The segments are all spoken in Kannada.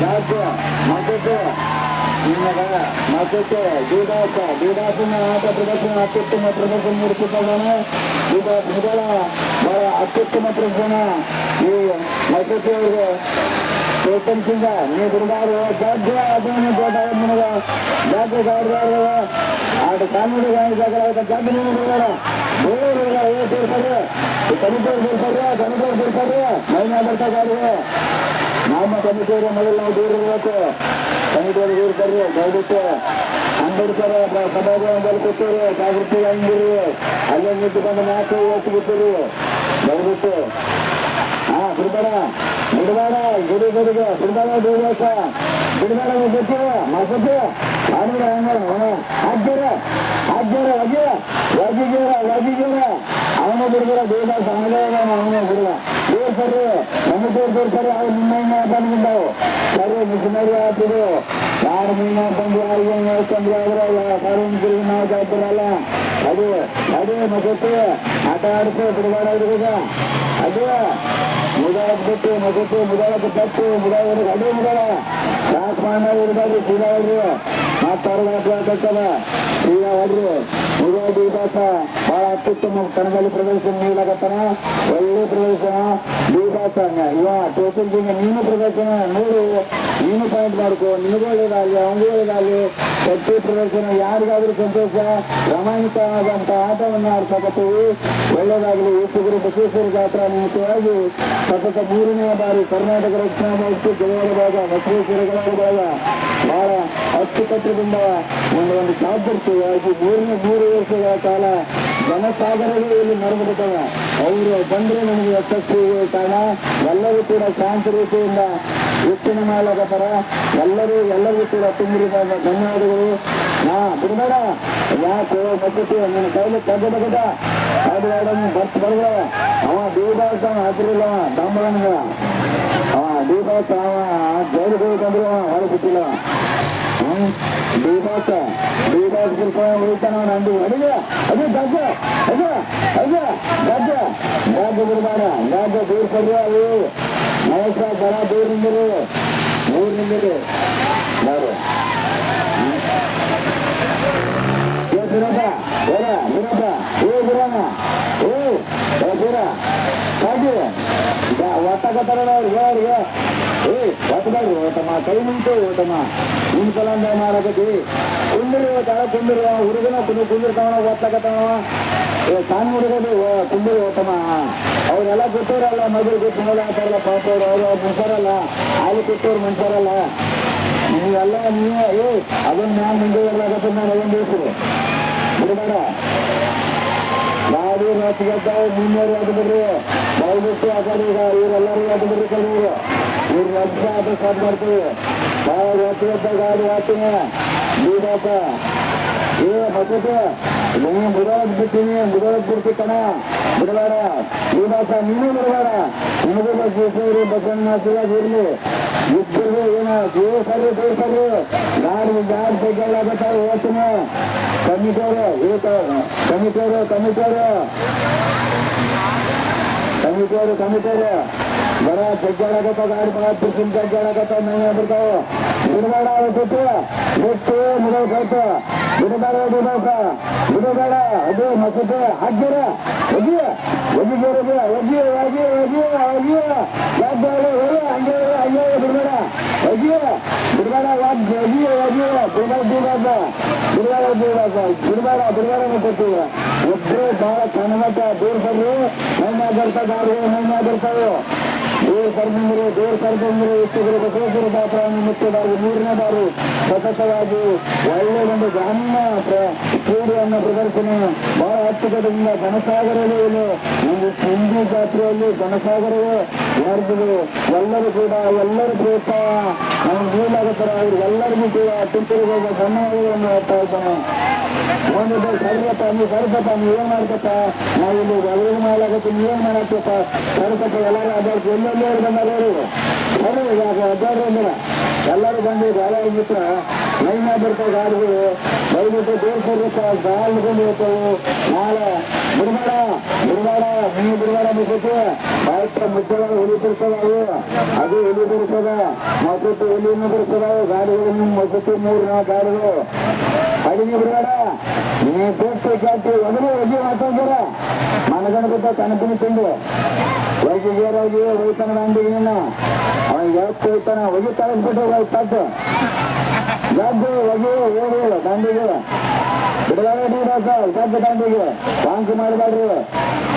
ದಾಸ ಮಕಟ ನಿನ್ನ ಮಕಟ ದುದಾಸ ದುದಾಸನ ಆಟ ಪ್ರದರ್ಶನ ಅತ್ಯುತ್ತಮ ಪ್ರದರ್ಶನ ನೀಡುತ್ತಿದ್ದಾನೆ ದುದಾಸಗಳ ಬಹಳ ಅತ್ಯುತ್ತಮ ಪ್ರದರ್ಶನ. ಈ ಮಕಟಿಯವರಿಗೆ ಗೌತಮ್ ಸಿಂಗ, ನೀ ಬಿಡಬಾರ್ದು. ಸಾಧ್ಯ ಅದನ್ನು ದೊಡ್ಡ ಮನಗ ಜಾಗ ಆಟ ಕಾಮಿಡಿ ಜಾಗ ಜಾಗ ನೀನು ಕಮಿಟೋರ್ ಬಿಡ್ತಾರೆ ಕಮಿಟೋರ್ ಬರ್ತಾರೆ ಮೈನಾ ಬರ್ತಾ ಗಾಡಿಗೆ ನಮ್ಮ ಕಮಿಟಿಯವರು ಮೊದಲು ನಾವು ದೂರ ಇರಬೇಕು ಕಮಿಟಿಯವರು ದೂರ ಬರ್ರಿ ದಯವಿಟ್ಟು ಅಂಬೇಡ್ಕರ್ ಸಭಾಭವನದಲ್ಲಿ ಕೂತೀರಿ ಜಾಗೃತಿ ಹಂಗಿರಿ ಅಲ್ಲೇ ನಿಂತುಕೊಂಡು ನಾಲ್ಕು ಎಷ್ಟು ಬಿಟ್ಟಿರಿ ದಯವಿಟ್ಟು ಬಿಡ್ಬೇಡ ಬಿಡಬೇಡ ಗುಡಿ ಗುಡಿಗೆ ಬಿಡಬೇಡ ದೇವಸ ಬಿಡಬೇಡ ಬಿಟ್ಟು ಮಸತ್ತು ಮಾಡಿದ್ರೆ ಹಂಗಾರ ಹಾಕ್ಯಾರ ಹಾಕ್ಯಾರ ಒಗೆ ಒಗಿಗೇರ ಒಗಿಗೇರ ಅವನ ಬಿಡ್ಬೇಡ ದೇವದಾಸ ಅವನೇ ಅವನೇ ಬಿಡುವ ದೇವ್ ಸರಿ ಕಮಿಟಿಯವ್ರು ಬರ್ತಾರೆ ಅವ್ರು ನಿನ್ನ ಬಂದ್ಬಿದ್ದಾವು ಸರಿ ಮಿಷನರಿ ಆಗ್ತಿದ್ರು ಯಾರು ಮೀನ ಬಂದು ಯಾರಿಗೆ ನೋಡ್ಕೊಂಡ್ರೆ ಅವರಲ್ಲ ಸಾರ್ವಜನಿಕರಿಗೆ ನಾವು ಜವಾಬ್ದಾರಲ್ಲ ಅದು ಅದು ಮಗತ್ತು ಆಟ ಆಡಿಸೋ ಹುಡುಗ ಅದು ಮುದಾಡ್ಬಿಟ್ಟು ಮಗತ್ತು ಮುದಾಳಕ್ಕೆ ತಪ್ಪು ಮುದಾಡ ಅದೇ ಮುದಾಡ ಯಾಕೆ ಮಾಡ ಇರ್ಬಾರ್ದು ಸೀದಾ ಹೊಡ್ರಿ ಮಾತಾಡ್ತದ ಸೀದಾ ಅತ್ಯುತ್ತಮ ಕಣದಲ್ಲಿ ಪ್ರದರ್ಶನ ನೀಡಲಾಗತ್ತಾನ ಒಳ್ಳೆ ಪ್ರದರ್ಶನ ದೀಪಾಸ ಇವ ಟೋಟಲ್ ಜಿಂಗ ನೀನು ಪ್ರದರ್ಶನ ನೋಡು. ನೀನು ಪಾಯಿಂಟ್ ಮಾಡ್ಕೋ. ನಿನಗೂ ಒಳ್ಳೇದಾಗಲಿ, ಅವನಿಗೂ ಒಳ್ಳೇದಾಗಲಿ. ಪ್ರತಿ ಪ್ರದರ್ಶನ ಯಾರಿಗಾದ್ರೂ ಸಂತೋಷ. ಪ್ರಾಮಾಣಿಕವಾದಂತ ಆಟವನ್ನು ಆಡ್ಸಕತ್ತೀವಿ. ಒಳ್ಳೇದಾಗಲಿ ವೀಕ್ಷಕರು ಬಸವೇಶ್ವರ ಜಾತ್ರಾ ನಿಮಿತ್ತವಾಗಿ ಸತತ ಮೂರನೇ ಬಾರಿ ಕರ್ನಾಟಕ ರಕ್ಷಣಾ ಮತ್ತು ಜಗಳ ಭಾಗ ಬಸವೇಶ್ವರ ಭಾಗ ಬಹಳ ಅಚ್ಚುಕಟ್ಟದಿಂದ ಒಂದು ಒಂದು ಸಾಧ್ಯತೆಯಾಗಿ ಮೂರನೇ ಮೂರು ವರ್ಷಗಳ ಕಾಲ ಜನಸಾಗರವೇ ಇಲ್ಲಿ ನಡೆದುಬಿಟ್ಟವ ಅವರು ಬಂದ್ರೆ ನಮಗೆ ಯಶಸ್ವಿ ಕಾರಣ ಎಲ್ಲರೂ ಕೂಡ ಶಾಂತಿ ರೀತಿಯಿಂದ ವೀಕ್ಷಣೆ ಮಾಡಲಾಗತ್ತಾರ ಎಲ್ಲರೂ ಎಲ್ಲರಿಗೂ ಕೂಡ ತುಂಬಿದ ಧನ್ಯವಾದಗಳು. ನಾ ಬಿಡಬೇಡ. ಯಾಕೆ ಬರ್ತೈತಿ ನನ್ನ ಕೈಲಿ ತಗ್ಗದ ಅದು ನೀನು ಬರ್ತ ಬರ್ಬೇಡ ಅವ ದೀಪಾಸ ಹಾಕಿರಲಿಲ್ಲ ಡಂಬಳನ್ಗ ಅವ ದೀಪಾಸ ಅವ ಜೈಲಿಗೆ ಅವ ಹೊರಗೆ ಬಿಟ್ಟಿಲ್ಲ ಹ್ಮ್ ದೀಪಾಸ ದೀಪಾಸ ಕರ್ಕೊಂಡು ಹೋಗ್ತಾನ ನಂದು ಅಡಿಗೆ ಅದು ಗಜ್ಜ ಅದ ಅದ ಗಜ್ಜ ಗಜ್ಜ ಬಿಡಬೇಡ ಗಜ್ಜ ದೂರ ಸರಿ ಅವು ಮಹೇಶ ಜನ ದೂರ ನಿಂದಿರು ಮೂರು ನಿಂದಿರು ಯಾರು ಏ ಬಿರಪ್ಪ ಏನ ಬಿರಪ್ಪ ಅವ್ರಿಗೆ ಅವ್ರಿಗೆ ಏ ಒತ್ತಬೇಡ್ರಿ ಓಟಮ್ಮ ಕೈ ನಿಂತು ಓಟಮ್ಮ ನಿಮ್ ಕಲಂದ ಮಾಡಕತ್ತಿ ಕುಂದಿರಿ ತಾಳ ಕುಂದಿರಿ ಹುಡುಗನ ಕುಂದಿ ಕುಂದಿರ್ತಾವ ಒತ್ತಕತ್ತಾವ ಏ ಸಣ್ಣ ಹುಡುಗರು ಕುಂದಿರಿ ಓಟಮ್ಮ ಅವ್ರೆಲ್ಲ ಗೊತ್ತವ್ರಲ್ಲ ಮದುವೆ ಗೊತ್ತು ಮೇಲೆ ಅಂತಾರಲ್ಲ ಪಾಪ ಅವ್ರು ಅವ್ರು ಮನುಷ್ಯರಲ್ಲ. ಅಲ್ಲಿ ಕೊಟ್ಟವ್ರು ಮನುಷ್ಯರಲ್ಲ. ನೀವೆಲ್ಲ ನೀವೇ, ಏ ಅದನ್ನ ನಾನು ಮುಂದೆ ಇರ್ಲಾಗತ್ತೆ ನಾನು ಅದನ್ನ ಬೇಸಿದೆ ಬಿಡಬೇಡ. ಗಾಡಿ ರೊಚ್ಚಿಗೆದ್ದಾವ ಮುನ್ನೂರು ಬಿಡ್ರಿ ದಯವಿಟ್ಟು ಕಡೆ ಈಗ ಇವರೆಲ್ಲರೂ ಅದು ಬಿಡ್ರಿ ಇವ್ರ ರೊಚ್ಚ ಅದು ಸ್ಟಾರ್ಟ್ ಮಾಡ್ತೀವಿ. ಭಾಳ ರೊಚ್ಚಿಗೆದ್ದ ಗಾಡಿ ಹಾಕ್ತೀನಿ. ಬೀದಪ್ಪ ಏ ಮಕ್ಕಳು ನೀ ಮುದೋದ್ ಬಿಡ್ತೀನಿ ಮುದೋದ್ ಬಿಡ್ತಿ ಕಣ ಬಿಡಬೇಡ. ಬೀದಾಸ ನೀನು ಬಿಡಬೇಡ ನಿಮಗೂ ಬಸ್ಸೂರು ಬಸವಣ್ಣ ಇರಲಿ. ಸರಿ ಸರ್ರಿ ಯಾರು ಗಾಡಿ ತೆಗೆಯಲಾಗತ್ತ ಓದ್ತೀನಿ ಕಮಿಟೋರು ಊಟ ಕಮಿಟೋರು ಕಮಿಟೋರು ಬರ ಜಗ್ಗಾಡಕತ್ತ ಗಾಡಿ ಬಿರ್ಸಿನ ಜಗ್ಗಾಡಕತ್ತ ಮನೆ ಬಿಡ್ತಾವ ಬಿಡಬೇಡ ಬಿಟ್ಟು ಬಿಟ್ಟು ಆಯ್ತು. ಬಿಡಬೇಡ ಬಿಡೋಕ ಬಿಡಬೇಡ, ಅದು ಮತ್ತೆ ಹಾಕ್ಯಾರ ಒಗಿ ಒಗಿಗೇರಿಗೆ ಒಗಿ ಒಗಿ ಒಗಿ ಒಗಿ ಹಂಗೆ ಹಂಗೆ. ಬಿಡಬೇಡ. ಒಗಿ ಬಿಡಬೇಡ ಒಗಿ ಒಗಿ ಒಗಿ ಬಿಡಬೇಡ ಬಿಡಬೇಡ ಬಿಡಬೇಡ ಬಿಡಬೇಡ ಬಿಡಬೇಡ ಬಿಡಬೇಡ ಕೊಡ್ತೀವಿ ಒಬ್ಬರು ಬಹಳ ಕಣ್ಣಮಟ್ಟ ದೂರ ಸರ್ರಿ ಮೈನ ಬರ್ತಾ ಗಾಡಿ ಮೈನ ಬರ್ತಾವೆ ದೂರ ಕರ್ಮಂದ್ರೆ ದೂರ ಕರ್ಮಂದ್ರೆ ಇಷ್ಟುಗಳು ಬಸವೇಶ್ವರ ಪಾತ್ರ ನಿಮಿತ್ತವಾಗಿ ಮೂರನೇ ಬಾರಿ ಸತತವಾಗಿ ಒಳ್ಳೆ ಒಂದು ಗ್ರಾಮೀಣ ಕ್ರೀಡೆಯನ್ನ ಪ್ರದರ್ಶನ ಬಹಳ ಅಚ್ಚುಕದಿಂದ ಘನಸಾಗರವೇ ಇಲ್ಲಿ ಒಂದು ಹಿಂದೂ ಜಾತ್ರೆಯಲ್ಲಿ ಘನಸಾಗರವೇ ವರ್ಗಗಳು ಎಲ್ಲರೂ ಕೂಡ, ಎಲ್ಲರೂ ಪ್ರೋತ್ಸಾಹ ನಮ್ಗೆ ಮೂಲಾಗತರ ಅವ್ರಿಗೆಲ್ಲರಿಗೂ ಕೂಡ ಅತ್ಯಂತ ಧನ್ಯವಾದಗಳನ್ನು ಹೇಳ್ತಾ ಇದ್ದಾನೆ. ಒಂದು ಸರ್ಗಪ್ಪ ನೀವು ಸರ್ಗಪ್ಪ ನೀವು ಏನ್ ಮಾಡ್ಕಪ್ಪ ನಾವು ಇಲ್ಲಿ ಎಲ್ರಿಗೂ ಮಾಡ್ಲಾಗತ್ತೆ ನೀವೇನ್ ಮಾಡತ್ತಪ್ಪ ಸರ್ಗಪ್ಪ ಎಲ್ಲರೂ ಅಡ್ಡಾಡ್ತು ಎಲ್ಲೆಲ್ಲರೂ ಅಡ್ಡಾಡ್ರಿ ಅಂದ್ರೆ ಎಲ್ಲರೂ ಬಂದು ಗಾಳಿ ಮಿತ್ರ ಲೈನ್ ಬರ್ತಾವ ಗಾಡಿಗಳು, ದಯವಿಟ್ಟು ಗಾಲ್ ಗಾಲ್ಕೊಂಡು ಹೋಗ್ತಾವು ನಾಳೆ ಬಿಡಬೇಡ ಬಿಡಬೇಡ ನೀವು ಬಿಡಬೇಡ ಮುಸುತ್ತೆ ಬಾಯ್ತ ಮುಚ್ಚಳ ಹುಲಿ ಅವು. ಅದು ಹುಲಿ ಬಿಡ್ತದ ಮಸೂತಿ ಹುಲಿಯನ್ನು ಬಿಡ್ತದಾವು ಗಾಡಿಗಳು ನಿಮ್ಮ ಮೂರು ನಾಲ್ಕು ಗಾಡಿಗಳು. ಅಡಿಗೆ ಬಿಡಬೇಡ ನೀವು ಜಾತಿ ಒಗರು ಒಗಿ ಮಾತಾಡ್ತಾರ? ಮನಗಣ ಬಿದ್ದ ಕನಪಿನ ತಿಂದು ವೈದ್ಯರಾಗಿ ಹೋಯ್ತಾನ ಅಂದಿಗೆ ನಿನ್ನ ಅವನಿಗೆ ಯಾಕೆ ಹೋಯ್ತಾನ ಒಗಿ ತಳಿಸ್ಬಿಟ್ಟು ಹೋಯ್ತು ಗದ್ದು ಒಗಿ ಹೋಗಿ ದಂಡಿಗೆ ಬಿಡಬೇಡ ನೀರಾಕ ಗದ್ದು ದಂಡಿಗೆ ವಾಂಕಿ ಮಾಡಬೇಡ್ರಿ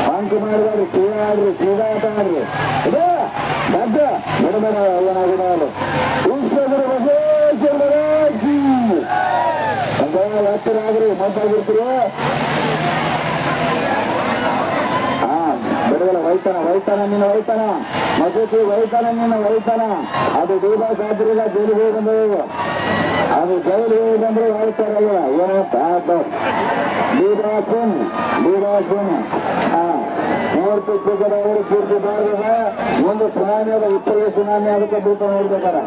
ವಾಂಕಿ ಮಾಡಬೇಡ್ರಿ ಕ್ರೀಡಾ ಆಡ್ರಿ ಆಟ ಆಡ್ರಿ ಇದು ಗದ್ದು ಬಿಡಬೇಡ ಏನಾಗಿಡಲು ಉಳಿಸ್ಬೇಡ್ರಿ ಬಸವೇಶ್ವರ ಹತ್ತಿರ ಆಗ್ರಿ ಮಾತಾಗಿರ್ತೀರಿ ಹಾ ಬಿಡಗಲ ವೈತಾನ, ವೈತನ, ನಿನ್ನ ವೈತನ. ಮಸೂತಿ ವೈತನ, ನಿನ್ನ ವೈತನ. ಅದು ದೀಪ ಸಾಧ್ಯ ಜೈಲು ಹೋಗಿ ಬಂದವು ಅದು ಜೈಲು ಹೋಗಿ ಬಂದ್ರೆ ಹೇಳ್ತಾರಲ್ಲ ಏನಪ್ಪ ದೀಪಾಸನ್ ದೀಪಾಸನ್ ಹಾ, ಮೂರ್ತಿ ಪೂಜೆ ಅವರು ಪೂರ್ತಿ ಮಾಡಿದ ಮುಂದೆ ಸುನಾಮಿ ಅದ ಉತ್ತರ ಸುನಾಮಿ ಅದಕ್ಕೆ ದೀಪ ನೋಡ್ಬೇಕಾರ.